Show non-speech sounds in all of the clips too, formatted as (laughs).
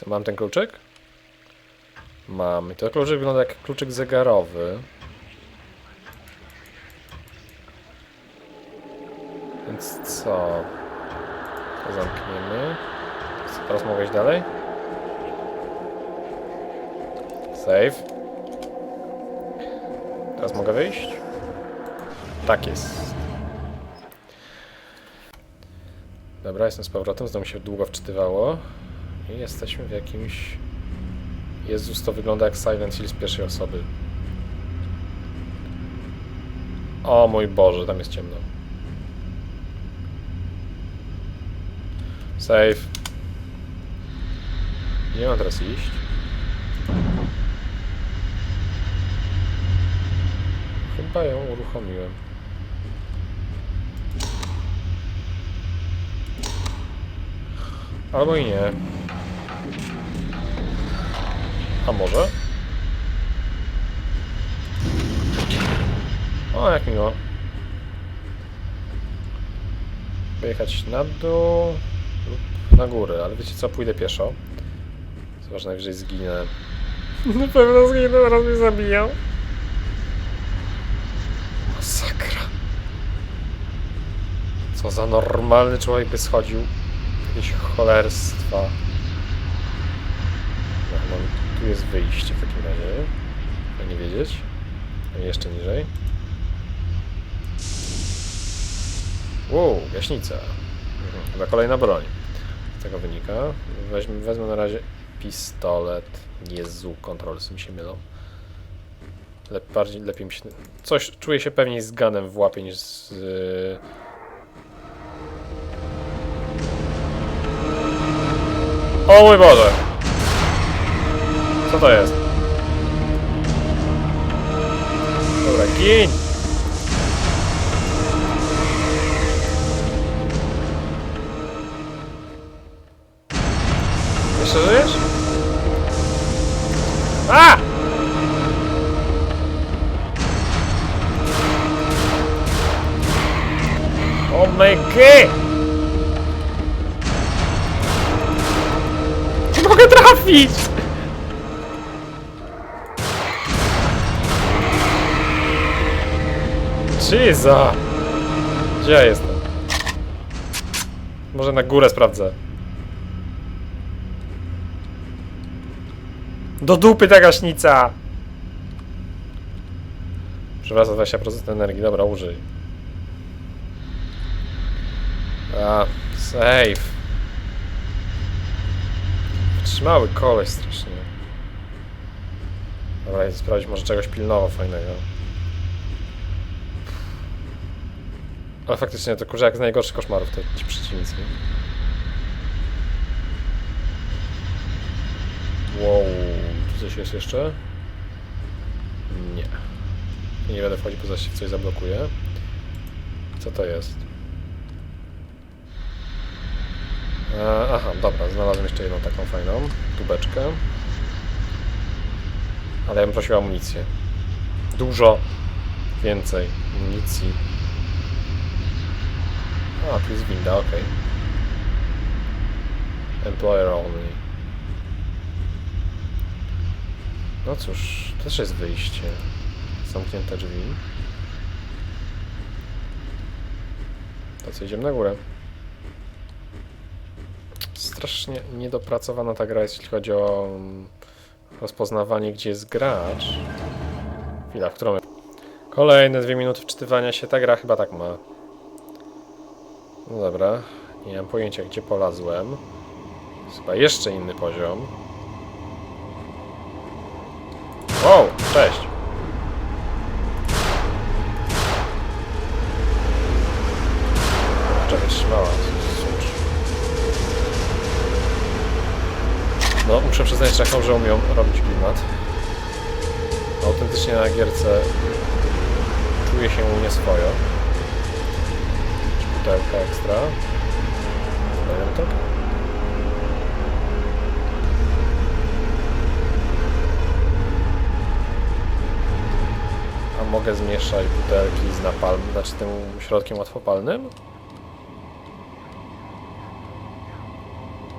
Co, mam ten kluczyk? Mam. I to kluczyk wygląda jak kluczyk zegarowy. Więc co? To zamkniemy. Co, teraz mogę iść dalej? Save. Teraz mogę wyjść? Tak jest. Dobra, jestem z powrotem, znowu się długo wczytywało. I jesteśmy w jakimś... Jezus, to wygląda jak Silent Hill z pierwszej osoby. O mój Boże, tam jest ciemno. Save. Nie mam teraz iść. Chyba ją uruchomiłem. Albo i nie. A może? O, jak miło. Wyjechać na dół lub na górę, ale wiecie co, pójdę pieszo. Zobacz, najwyżej zginę. (laughs) Na pewno zginę, zaraz mnie zabiją. Masakra. Co za normalny człowiek by schodził. Jakieś cholerstwa. Tu jest wyjście w takim razie. To nie wiedzieć. Jeszcze niżej. Wow, gaśnica. Mhm, chyba kolejna broń. Z tego wynika. Weźmy, wezmę na razie pistolet. Jezu, kontrolsy mi się mylą. Lep, bardziej, lepiej mi się... Coś, czuję się pewniej z ganem w łapie niż z... Yy... O mój Boże! Co to jest? Dobra, gin! Jeszcze żyjesz? A! O my mogę trafić! Jeeza! Gdzie ja jestem? Może na górę sprawdzę. Do dupy ta gaśnica! Przywraca 20% energii, dobra, użyj. A, save. Trzymały koleś strasznie. Dobra, idę sprawdzić, może czegoś pilnowo fajnego. Ale faktycznie to kurze jak z najgorszych koszmarów te ci przeciwnicy. Wow, tu coś jest jeszcze? Nie. Nie będę wchodzić, bo zaś coś zablokuje. Co to jest? E, aha, dobra, znalazłem jeszcze jedną taką fajną tubeczkę. Ale ja bym prosił o amunicję. Dużo więcej amunicji. A, tu jest winda, ok. Employer only. No cóż, też jest wyjście. Zamknięte drzwi. To co, idziemy na górę. Strasznie niedopracowana ta gra jeśli chodzi o mm, rozpoznawanie, gdzie jest gracz. Chwila, w którą... Kolejne dwie minuty wczytywania się. Ta gra chyba tak ma. No dobra. Nie mam pojęcia, gdzie polazłem. Chyba jeszcze inny poziom. Wow, cześć. Czekaj, trzymała. No, muszę przyznać Czechom, że umią robić klimat. Autentycznie na gierce czuję się nieswojo. Butelka ekstra. Majątek. A mogę zmieszać butelki z napalm, znaczy tym środkiem łatwopalnym?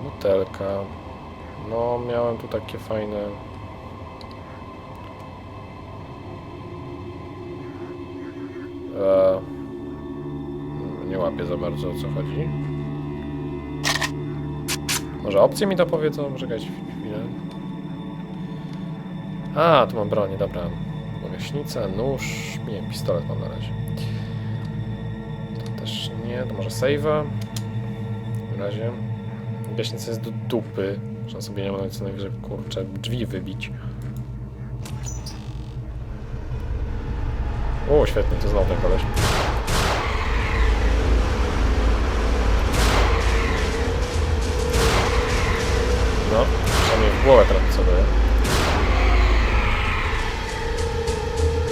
Butelka. No, miałem tu takie fajne... E, nie łapię za bardzo o co chodzi. Może opcje mi to powiedzą? Czekajcie chwilę. A, tu mam bronię, dobra. Gaśnica, nóż, nie, pistolet mam na razie. To też nie, to może save'a. W razie. Gaśnica jest do dupy. Można sobie nie co najwyżej, kurczę, drzwi wybić. O, świetnie, to znowu ten koleś. Głowę teraz daje.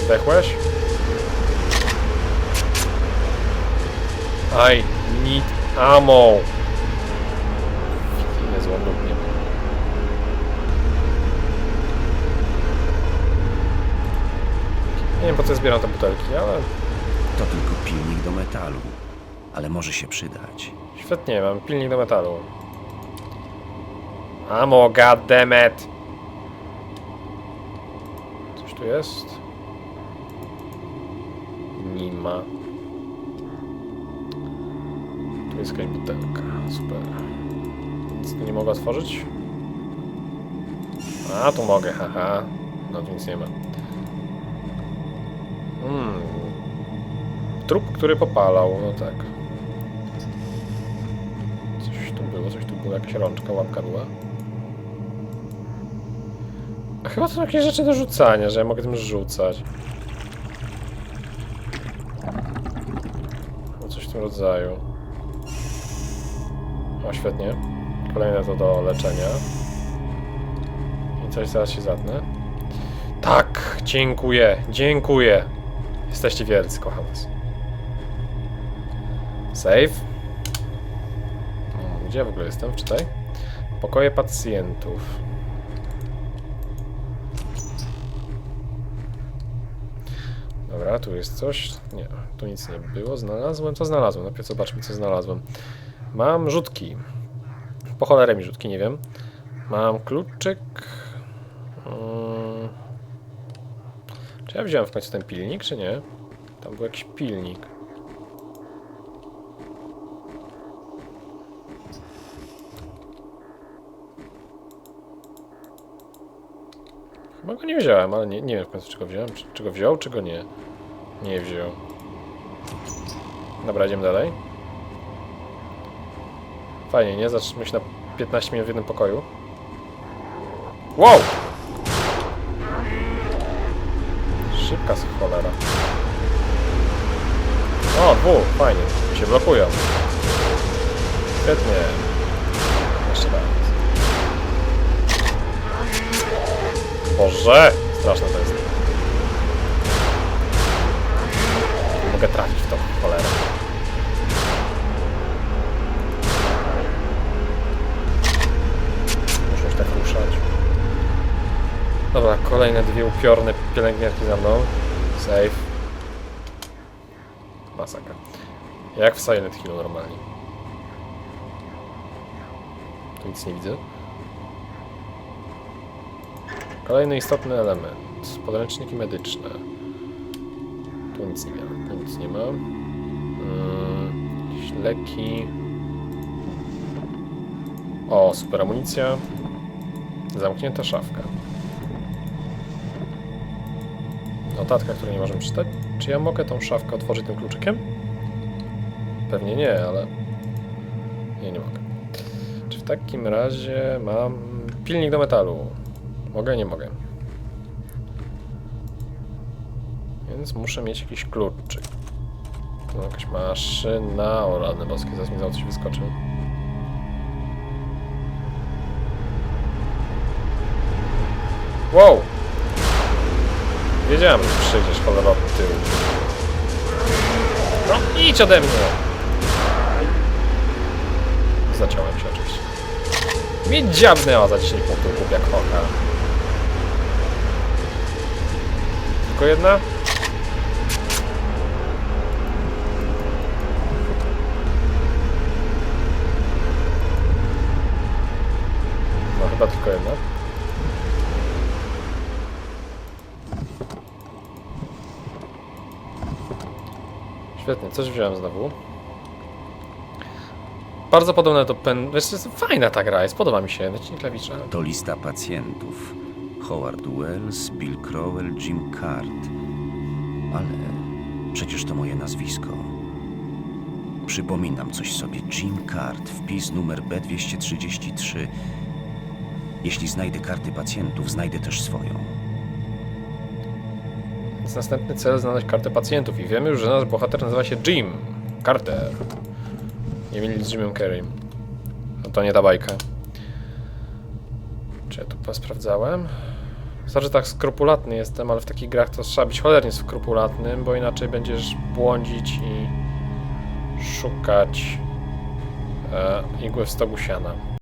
Zdechłeś? I need ammo. Nie złamał mnie. Nie wiem po co zbieram te butelki, ale To tylko pilnik do metalu, ale może się przydać. świetnie, mam pilnik do metalu. Ammo, goddammit! Coś tu jest? Nie ma. Tu jest jakaś butelka, super. Nic nie mogę otworzyć? A, tu mogę, haha. No tu nic nie ma. Hmm. Trup, który popalał, no tak. Coś tu było, coś tu było, jakaś rączka, łapka była. Chyba są jakieś rzeczy do rzucania, że ja mogę tym rzucać. Coś w tym rodzaju. O, świetnie. Kolejne to do leczenia. I coś zaraz się zatnę. Tak, dziękuję, dziękuję. Jesteście wielcy, kocham was. Save. Mm, Gdzie w ogóle jestem? Wczytaj. Pokoje pacjentów. Dobra, tu jest coś. Nie, tu nic nie było. Znalazłem? Co znalazłem? Najpierw zobaczmy, co znalazłem. Mam rzutki. Po cholerę mi rzutki, nie wiem. Mam kluczyk. Mm. Czy ja wziąłem w końcu ten pilnik, czy nie? Tam był jakiś pilnik. Chyba go nie wziąłem, ale nie, nie wiem w końcu, czy go wziąłem. Czy, czy go wziął, czy go nie. Nie wziął. Dobra, idziemy dalej. Fajnie, nie? Zatrzymamy się na 15 minut w jednym pokoju. Wow! Szybka z cholera. O, dwóch, fajnie. Się blokują. Świetnie. Jeszcze raz. Boże! Straszne to jest. Nie mogę trafić w to, cholera. Muszę już tak ruszać. Dobra, kolejne dwie upiorne pielęgniarki za mną. Save. Masakra. Jak w Silent Hill normalnie. Tu nic nie widzę. Kolejny istotny element. Podręczniki medyczne. Tu nic nie ma. Tu nic nie ma. Yy, leki. O, super amunicja. Zamknięta szafka. Notatka, której nie możemy czytać. Czy ja mogę tą szafkę otworzyć tym kluczykiem? Pewnie nie, ale... Nie, nie mogę. Czy w takim razie mam pilnik do metalu? Mogę, nie mogę. Więc muszę mieć jakiś kluczyk. Tu jakaś maszyna. O, rany boskie, zaraz mi znowu coś wyskoczy. Wow! Wiedziałem, że przyjdziesz cholera od tyłu. No, idź ode mnie! Zaciąłem się oczywiście. Mi dziabnęła za 10 punktów głupia kocha. Tylko jedna? Chyba tylko jedna. Świetnie, coś wziąłem znowu. Bardzo podobne do pen... Wiesz, jest fajna ta gra, jest, podoba mi się. Klawisze. To lista pacjentów. Howard Wells, Bill Crowell, Jim Cart. Ale przecież to moje nazwisko. Przypominam coś sobie. Jim Cart, wpis numer B233. Jeśli znajdę karty pacjentów, znajdę też swoją. Więc następny cel znaleźć kartę pacjentów i wiemy już, że nasz bohater nazywa się Jim Carter. Nie mieli z Jimem Carrey. No to nie ta bajka. Czy ja tu posprawdzałem? Znaczy tak skrupulatny jestem, ale w takich grach to trzeba być cholernie skrupulatnym, bo inaczej będziesz błądzić i szukać e, igły w stogu siana.